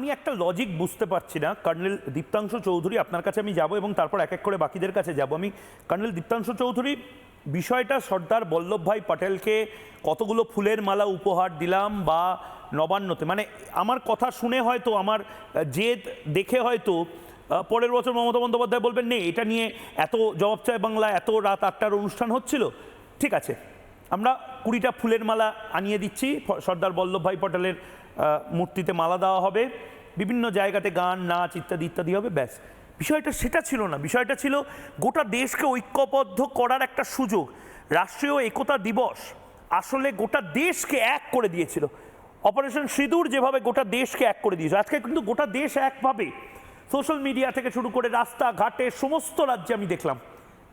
আমি একটা লজিক বুঝতে পারছি না। কর্নেল দীপ্তাংশু চৌধুরী আপনার কাছে আমি যাব এবং তারপর এক এক করে বাকিদের কাছে যাব। আমি কর্নেল দীপ্তাংশু চৌধুরী, বিষয়টা সর্দার বল্লভভাই পটেলকে কতগুলো ফুলের মালা উপহার দিলাম বা নবান্নতে? মানে আমার কথা শুনে হয়তো, আমার জেদ দেখে হয়তো পরের বছর মমতা বন্দ্যোপাধ্যায় বলবেন নেই এটা নিয়ে এত জবাব চায় বাংলা, এত রাত আটটার অনুষ্ঠান হচ্ছিল। ঠিক আছে, আমরা কুড়িটা ফুলের মালা আনিয়ে দিচ্ছি। সর্দার বল্লভভাই পটেলের মূর্তিতে মালা দেওয়া হবে। বিভিন্ন জায়গাতে গান, নাচ ইত্যাদি ইত্যাদি হবে, ব্যাস। বিষয়টা সেটা ছিল না। বিষয়টা ছিল গোটা দেশকে ঐক্যবদ্ধ করার একটা সুযোগ। রাষ্ট্রীয় একতা দিবস আসলে গোটা দেশকে এক করে দিয়েছিল। অপারেশন সিঁদুর যেভাবে গোটা দেশকে এক করে দিয়েছে, আজকে কিন্তু গোটা দেশ একভাবে। সোশ্যাল মিডিয়া থেকে শুরু করে রাস্তা ঘাটে সমস্ত রাজ্যে আমি দেখলাম,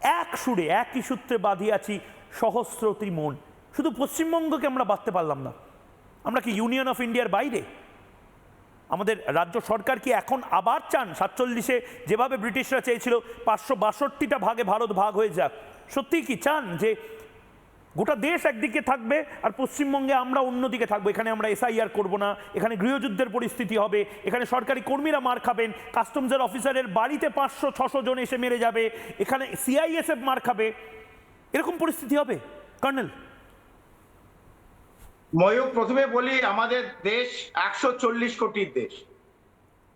এক সুরে, একই সূত্রে বাঁধিয়াছি সহস্রতি মন। শুধু পশ্চিমবঙ্গকে আমরা বাঁধতে পারলাম না। আমরা কি ইউনিয়ন অফ ইন্ডিয়ার বাইরে? আমাদের রাজ্য সরকার কি এখন আবার চান? সাতচল্লিশে যেভাবে ব্রিটিশরা চেয়েছিল, পাঁচশো বাষট্টিটা ভাগে ভারত ভাগ হয়ে যাক। সত্যিই কি চান যে গোটা দেশ একদিকে থাকবে আর পশ্চিমবঙ্গে আমরা অন্যদিকে থাকব? এখানে আমরা এসআইআর করব না, এখানে গৃহযুদ্ধের পরিস্থিতি হবে, এখানে সরকারি কর্মীরা মার খাবেন কাস্টমসের অফিসারের বাড়িতে পাঁচশো, ছশো জন এসে মেরে যাবে, এখানে সিআইএসএফ মার খাবে। এরকম পরিস্থিতি হবে? কর্নেল? ময়ূক প্রথমে বলি আমাদের দেশ একশো চল্লিশ কোটির দেশ।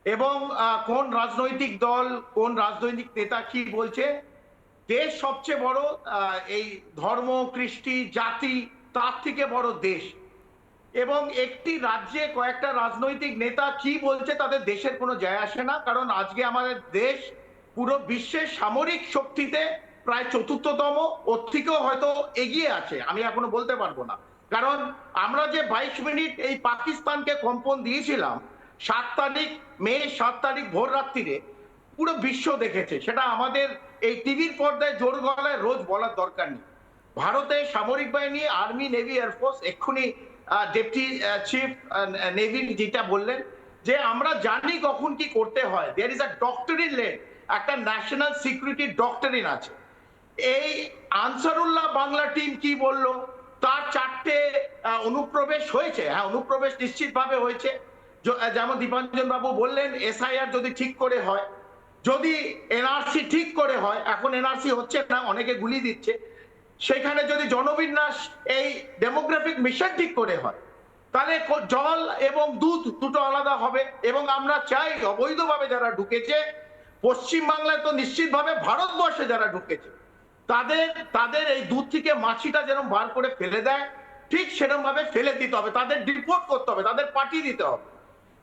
এবং কোন রাজনৈতিক দল, কোন রাজনৈতিক নেতা কি বলছে? দেশ সবচেয়ে বড় এই ধর্ম, কৃষ্টি, জাতি, তার থেকে বড় দেশ। এবং একটি রাজ্যে কয়েকটা রাজনৈতিক নেতা কি বলছে তাদের দেশের কোনো যায় আসে না, কারণ আজকে আমাদের দেশ পুরো বিশ্বের সামরিক শক্তিতে প্রায় চতুর্থতম, ওর থেকেও হয়তো এগিয়ে আছে, আমি এখনও বলতে পারব না। কারণ আমরা যে বাইশ মিনিট এই পাকিস্তানকে কম্পন দিয়েছিলাম, সাত তারিখ, মে, সাত তারিখ ভোর রাত্রিরে, পুরো বিশ্ব দেখেছে। সেটা আমাদের এই টিভির পর্দায় জোর গলায় রোজ বলার দরকার নেই। ভারতের সামরিক বাহিনী, আর্মি, নেভি এয়ারফোর্স এক্ষুনি ডেপুটি চিফ নেভির যেটা বললেন, যে আমরা জানি কখন কি করতে হয়। There is a doctrine led একটা ন্যাশনাল সিকিউরিটি ডক্টরিন আছে। এই আনসারুল্লাহ বাংলা টিম কি বলল? তার চারটে অনুপ্রবেশ হয়েছে। হ্যাঁ অনুপ্রবেশ নিশ্চিতভাবে হয়েছে। যেমন দীপাঞ্জন বাবু বললেন, এসআইআর যদি ঠিক করে হয়, যদি এনআরসি ঠিক করে হয়, এখন এনআরসি হচ্ছে না, অনেকে গুলি দিচ্ছে, সেখানে যদি জনবিন্যাস এই ডেমোগ্রাফিক মিশন ঠিক করে হয়, তাহলে জল এবং দুধ দুটো আলাদা হবে এবং আমরা চাই অবৈধভাবে যারা ঢুকেছে পশ্চিম বাংলায় তো নিশ্চিতভাবে ভারতবর্ষে যারা ঢুকেছে তাদের তাদের এই দুধ থেকে মাছিটা যেরকম বার করে ফেলে দেয় ঠিক সেরকম ভাবে ফেলে দিতে হবে। তাদের ডিপোর্ট করতে হবে তাদের পাঠিয়ে দিতে হবে।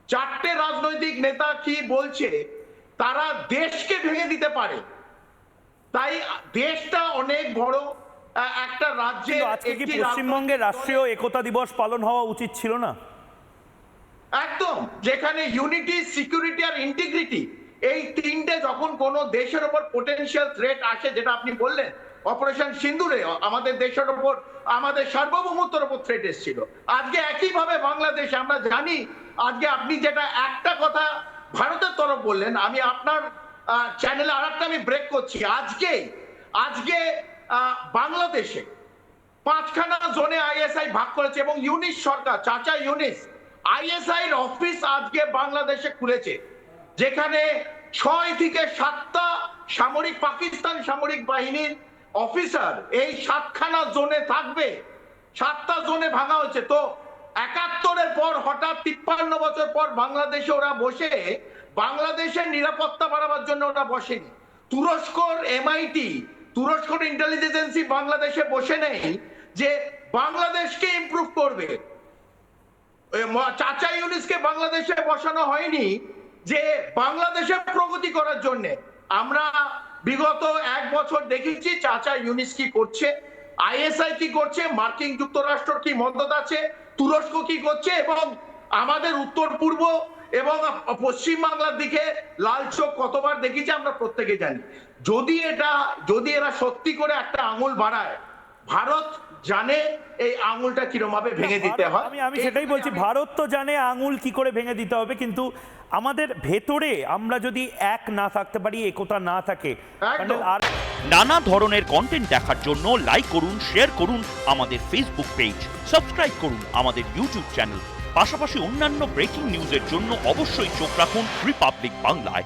চারটে রাজনৈতিক নেতা কি বলছে তারা দেশকে ভেঙে দিতে পারে। তাই দেশটা অনেক বড় একটা রাজ্যে আজকে কি পশ্চিমবঙ্গে রাষ্ট্রীয় একতা দিবস পালন হওয়া উচিত ছিল না? একদম যেখানে ইউনিটি সিকিউরিটি আর ইন্টিগ্রিটি এই তিনটে যখন কোন দেশের উপর পোটেনশিয়াল থ্রেট আসে, যেটা আপনি বললেন অপারেশন সিন্দুরে, আমাদের দেশের উপর আমাদের সার্বভৌমত্বের উপর থ্রেট এসেছিল। আজকে একইভাবে বাংলাদেশ, আমরা জানি, আজকে আপনি যেটা একটা কথা ভারতের তরফ বললেন, আমি আপনার চ্যানেলে আর একটা আমি ব্রেক করছি। আজকে আজকে বাংলাদেশে পাঁচখানা জোনে আইএসআই ভাগ করেছে এবং ইউনিস সরকার, চাচা ইউনিস আইএসআই এর অফিস আজকে বাংলাদেশে খুলেছে। যেখানে ছয় থেকে সাতটা সামরিক পাকিস্তান সামরিক বাহিনীর অফিসার এই সাতখানা জোনে থাকবে। সাতটা জোনে ভাঙা হয়েছে। তো একাত্তরের পর হঠাৎ তিপ্পান্ন বছর পর বাংলাদেশে ওরা বসে, বাংলাদেশের নিরাপত্তা বাড়াবার জন্য ওরা বসেনি। তুরস্কর এমআইটি তুরস্কর ইন্টেলিজেন্স বাংলাদেশে বসে নেই যে বাংলাদেশকে ইমপ্রুভ করবে। চাচা ইউনিসকে বাংলাদেশে বসানো হয়নি। যে বাংলাদেশে প্রগতি করার জন্য আমরা বিগত এক বছর দেখেছি চাচা ইউনিস কি করছে, আইএসআই কি করছে, মার্কিন যুক্তরাষ্ট্র কি মদত আছে, তুরস্ক কি করছে এবং আমাদের উত্তর পূর্ব এবং পশ্চিম বাংলার দিকে লাল চোখ কতবার দেখেছি আমরা প্রত্যেকে জানি। যদি এটা, যদি এরা সত্যি করে একটা আঙুল বাড়ায়, ভারত জানে এই আঙুলটা কিরম ভাবে ভেঙে দিতে হয়। আমি আমি সেটাই বলছি ভারত তো জানে আঙুল কি করে ভেঙে দিতে হবে কিন্তু আমাদের ভেতরে আমরা যদি এক না থাকতে পারি একতা না থাকে আর নানা ধরনের কন্টেন্ট দেখার জন্য লাইক করুন শেয়ার করুন আমাদের ফেসবুক পেজ সাবস্ক্রাইব করুন আমাদের ইউটিউব চ্যানেল পাশাপাশি অন্যান্য ব্রেকিং নিউজের জন্য অবশ্যই চোখ রাখুন রিপাবলিক বাংলায়